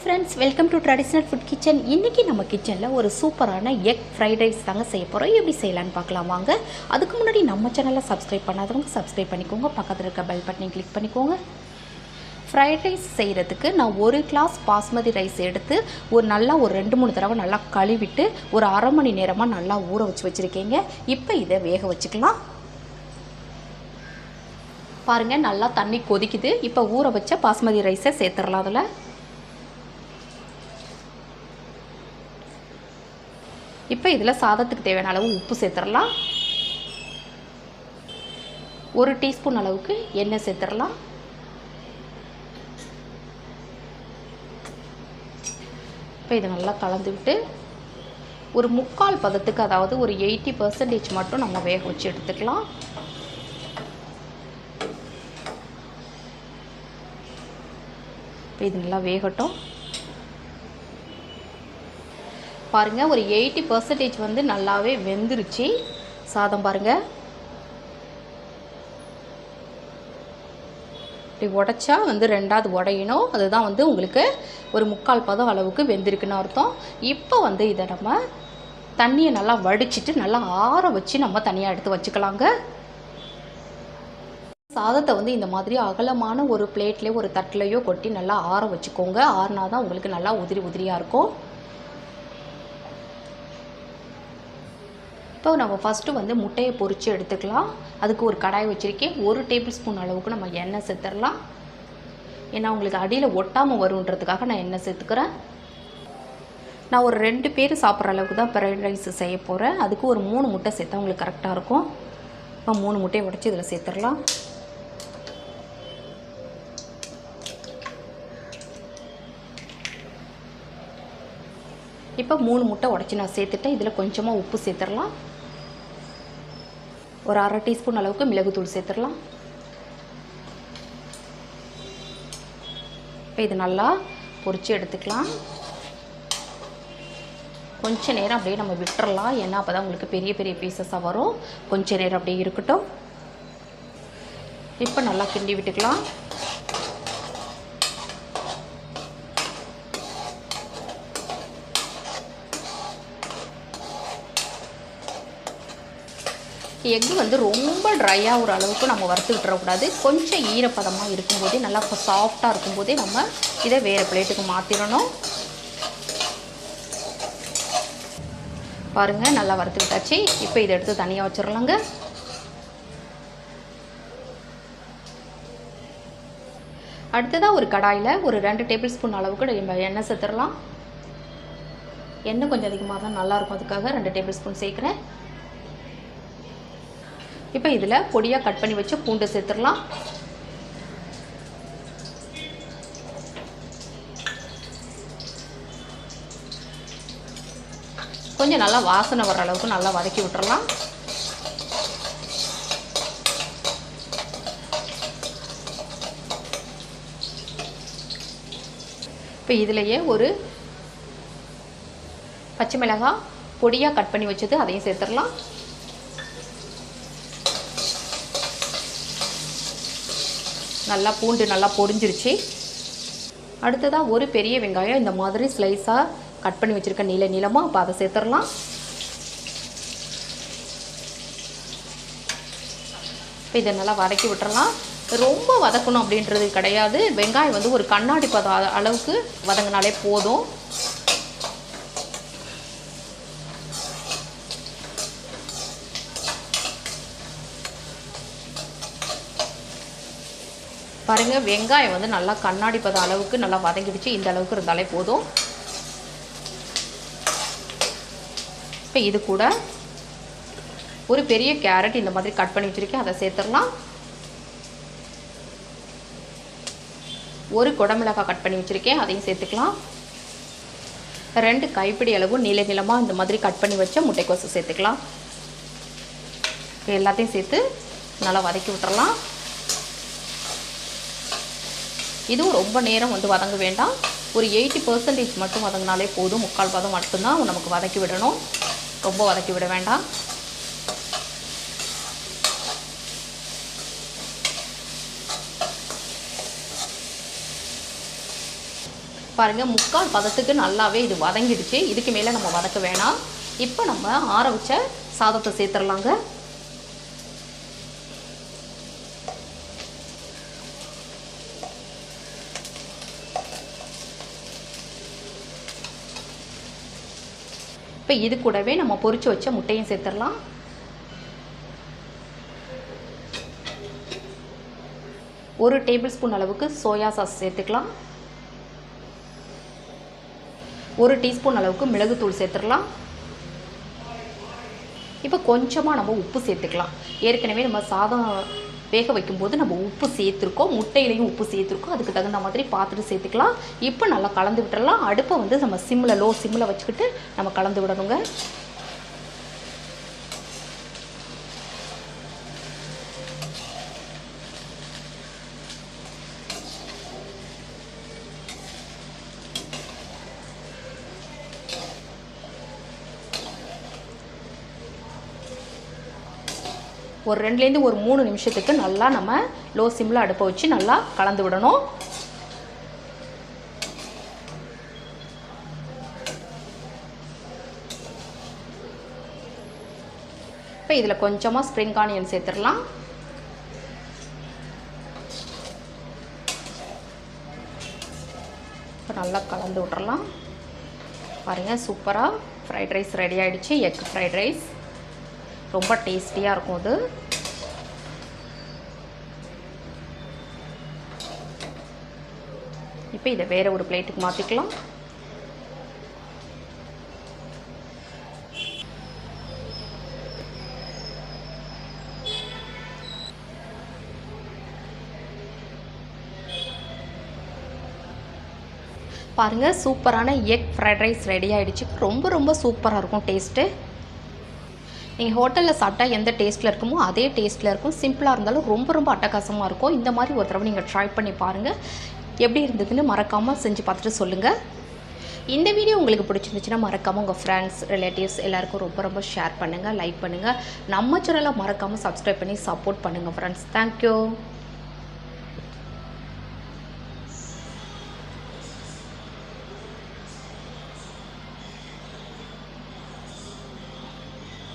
Friends welcome to traditional food kitchen இன்றைக்கி நம்ம கிச்சனில் ஒரு சூப்பரான எக் ஃப்ரைட் ரைஸ் தாங்க செய்ய போகிறோம் எப்படி செய்யலான்னு பார்க்கலாம் வாங்க. அதுக்கு முன்னாடி நம்ம சேனலை சப்ஸ்கிரைப் பண்ணாதவங்க சப்ஸ்கிரைப் பண்ணிக்கோங்க. பக்கத்தில் இருக்க பெல் பட்டனை கிளிக் பண்ணிக்கோங்க. ஃப்ரைட் ரைஸ் செய்கிறதுக்கு நான் ஒரு கிளாஸ் பாஸ்மதி ரைஸ் எடுத்து ஒரு நல்லா ஒரு ரெண்டு மூணு தடவை நல்லா கழுவிட்டு ஒரு அரை மணி நேரமாக நல்லா ஊற வச்சு வச்சுருக்கீங்க. இப்போ இதை வேக வச்சுக்கலாம். பாருங்கள் நல்லா தண்ணி கொதிக்குது. இப்போ ஊற வச்ச பாஸ்மதி ரைஸை சேர்த்துடலாம் அதில். இப்போ இதில் சாதத்துக்கு தேவையான அளவு உப்பு சேர்த்துடலாம். ஒரு டீஸ்பூன் அளவுக்கு எண்ணெய் சேர்த்துடலாம். இப்போ இதை நல்லா கலந்து விட்டு ஒரு முக்கால் பதத்துக்கு அதாவது ஒரு எயிட்டி பர்சன்டேஜ் மட்டும் நம்ம வேக வச்சு எடுத்துக்கலாம். இப்போ இது நல்லா வேகட்டும். பாருங்கள் ஒரு எயிட்டி பர்சன்டேஜ் வந்து நல்லாவே வெந்துருச்சு. சாதம் பாருங்கள் இப்படி உடச்சா வந்து ரெண்டாவது உடையணும். அதுதான் வந்து உங்களுக்கு ஒரு முக்கால் பதம் அளவுக்கு வெந்திருக்குன்னு அர்த்தம். இப்போ வந்து இதை நம்ம தண்ணியை நல்லா வடிச்சிட்டு நல்லா ஆற வச்சு நம்ம தனியாக எடுத்து வச்சுக்கலாங்க. சாதத்தை வந்து இந்த மாதிரி அகலமான ஒரு பிளேட்லேயோ ஒரு தட்டிலையோ கொட்டி நல்லா ஆற வச்சுக்கோங்க. ஆறுனா தான் உங்களுக்கு நல்லா உதிரி உதிரியாக இருக்கும். இப்போ நம்ம ஃபஸ்ட்டு வந்து முட்டையை பொரித்து எடுத்துக்கலாம். அதுக்கு ஒரு கடாய் வச்சுருக்கேன். ஒரு டேபிள் ஸ்பூன் அளவுக்கு நம்ம எண்ணெய் சேர்த்துடலாம். ஏன்னா உங்களுக்கு அடியில் ஒட்டாமல் வருன்றதுக்காக நான் எண்ணெய் சேர்த்துக்கிறேன். நான் ஒரு ரெண்டு பேர் சாப்பிட்ற அளவுக்கு தான் ஃப்ரைட் ரைஸ் செய்ய போகிறேன் அதுக்கு ஒரு மூணு முட்டை சேர்த்தா உங்களுக்கு கரெக்டாக இருக்கும். இப்போ மூணு முட்டையை உடச்சி இதில் சேர்த்துடலாம். இப்போ மூணு முட்டை உடச்சி நான் சேர்த்துட்டேன். இதில் கொஞ்சமாக உப்பு சேர்த்துடலாம். ஒரு அரை டீஸ்பூன் அளவுக்கு மிளகுத்தூள் சேர்த்துடலாம். இப்போ இது நல்லா பொரித்து எடுத்துக்கலாம். கொஞ்ச நேரம் அப்படியே நம்ம விட்டுறலாம். ஏன்னா அப்போ தான் உங்களுக்கு பெரிய பெரிய பீசஸாக வரும். கொஞ்ச நேரம் அப்படியே இருக்கட்டும். இப்போ நல்லா கிண்டி விட்டுக்கலாம். எக்கு வந்து ரொம்ப ட்ரையாக ஒரு அளவுக்கு நம்ம வறுத்து விட்டுறக்கூடாது. கொஞ்சம் ஈரப்பதமாக இருக்கும்போதே நல்லா சாஃப்டாக இருக்கும்போதே நம்ம இதை வேறு பிளேட்டுக்கு மாற்றிடணும் பாருங்கள் நல்லா வறுத்து விட்டாச்சு. இப்போ இதை எடுத்து தனியாக வச்சிடலாங்க அடுத்ததாக ஒரு கடாயில் ஒரு ரெண்டு டேபிள் ஸ்பூன் அளவுக்கு நம்ம எண்ணெய் சேர்த்துடலாம். எண்ணெய் கொஞ்சம் அதிகமாக தான் நல்லாயிருக்கும். அதுக்காக ரெண்டு டேபிள் ஸ்பூன் சேர்க்குறேன். இப்போ இதில் பொடியாக கட் பண்ணி வச்சு பூண்டு சேர்த்துடலாம். கொஞ்சம் நல்லா வாசனை வர அளவுக்கு நல்லா வதக்கி விட்டுறலாம். இப்போ இதிலையே ஒரு பச்சை மிளகாய் பொடியாக கட் பண்ணி வச்சது அதையும் சேர்த்துடலாம். நல்லா பூண்டு நல்லா பொரிஞ்சிருச்சு. அடுத்ததாக ஒரு பெரிய வெங்காயம். இந்த மாதிரி ஸ்லைஸாக கட் பண்ணி வச்சுருக்க நீல நீளமாக அப்போ அதை சேர்த்துடலாம். இப்போ இதை நல்லா வதக்கி விட்டுறலாம். ரொம்ப வதக்கணும் அப்படின்றது கிடையாது. வெங்காயம் வந்து ஒரு கண்ணாடி பதம் அளவுக்கு வதங்கினாலே போதும். பாருங்கள் வெங்காயம் வந்து நல்லா கண்ணாடி பத அளவுக்கு நல்லா வதங்கிடுச்சு. இந்த அளவுக்கு இருந்தாலே போதும். இப்போ இது கூட ஒரு பெரிய கேரட் இந்த மாதிரி கட் பண்ணி வச்சுருக்கேன். அதை சேர்த்துடலாம். ஒரு குடமிளகாய் கட் பண்ணி வச்சுருக்கேன். அதையும் சேர்த்துக்கலாம். ரெண்டு கைப்பிடி அளவு நீள நீளமாக இந்த மாதிரி கட் பண்ணி வச்ச முட்டைக்கோசு சேர்த்துக்கலாம். எல்லாத்தையும் சேர்த்து நல்லா வதக்கி விட்டுறலாம். இதுவும் ரொம்ப நேரம் வந்து வதங்க வேண்டாம். ஒரு எயிட்டி பர்சன்டேஜ் மட்டும் வதங்கினாலே போதும். முக்கால் பதம் மட்டும்தான் நமக்கு வதக்கி விடணும். ரொம்ப வதக்கி விட வேண்டாம். பாருங்கள் முக்கால் பதத்துக்கு நல்லாவே இது வதங்கிடுச்சு. இதுக்கு மேலே நம்ம வதக்க வேணாம். இப்போ நம்ம ஆற வச்ச சாதத்தை சேர்த்துடலாங்க. இப்போ இது கூடவே நம்ம பொறிச்சு வச்ச முட்டையும் சேர்த்துடலாம். ஒரு டேபிள் ஸ்பூன் அளவுக்கு சோயா சாஸ் சேர்த்துக்கலாம். ஒரு டீஸ்பூன் அளவுக்கு மிளகுத்தூள் சேர்த்துடலாம். இப்போ கொஞ்சமாக நம்ம உப்பு சேர்த்துக்கலாம். ஏற்கனவே நம்ம சாதம் வேக வைக்கும்போது நம்ம உப்பு சேர்த்துருக்கோம் முட்டையிலையும் உப்பு சேர்த்துருக்கோம். அதுக்கு தகுந்த மாதிரி பார்த்துட்டு சேர்த்துக்கலாம். இப்போ நல்லா கலந்து விட்டுறலாம். அடுப்பை வந்து நம்ம சிம்மில் லோ சிம்மில் வச்சுக்கிட்டு நம்ம கலந்து விடணுங்க. ஒரு ரெண்டுலேருந்து ஒரு மூணு நிமிஷத்துக்கு நல்லா நம்ம லோ சிம்மில் அடுப்பை வச்சு நல்லா கலந்து விடணும். இப்போ இதில் கொஞ்சமாக ஸ்ப்ரிங் ஆனியன் சேர்த்துடலாம். இப்போ நல்லா கலந்து விட்றலாம் பாருங்கள் சூப்பராக ஃப்ரைட் ரைஸ் ரெடி ஆகிடுச்சு எக் ஃப்ரைட் ரைஸ் ரொம்ப டேஸ்டியாக இருக்கும் அது. இப்போ இதை வேறு ஒரு பிளேட்டுக்கு மாற்றிக்கலாம் பாருங்கள் சூப்பரான எக் ஃப்ரைட் ரைஸ் ரெடி ஆகிடுச்சு ரொம்ப ரொம்ப சூப்பராக இருக்கும் டேஸ்ட்டு. நீங்கள் ஹோட்டலில் சாப்பிட்டா எந்த டேஸ்ட்டில் இருக்குமோ அதே டேஸ்ட்டில் இருக்கும். சிம்பிளாக இருந்தாலும் ரொம்ப ரொம்ப அட்டகாசமாக இருக்கும். இந்த மாதிரி ஒரு தடவை நீங்கள் ட்ரை பண்ணி பாருங்கள் எப்படி இருந்ததுன்னு மறக்காமல் செஞ்சு பார்த்துட்டு சொல்லுங்கள் இந்த வீடியோ உங்களுக்கு பிடிச்சிருந்துச்சுன்னா மறக்காமல் உங்கள் ஃப்ரெண்ட்ஸ் ரிலேட்டிவ்ஸ் எல்லாருக்கும் ரொம்ப ரொம்ப ஷேர் பண்ணுங்கள் லைக் பண்ணுங்கள் நம்ம சேனலை மறக்காமல் சப்ஸ்கிரைப் பண்ணி சப்போர்ட் பண்ணுங்கள் ஃப்ரெண்ட்ஸ் தேங்க்யூ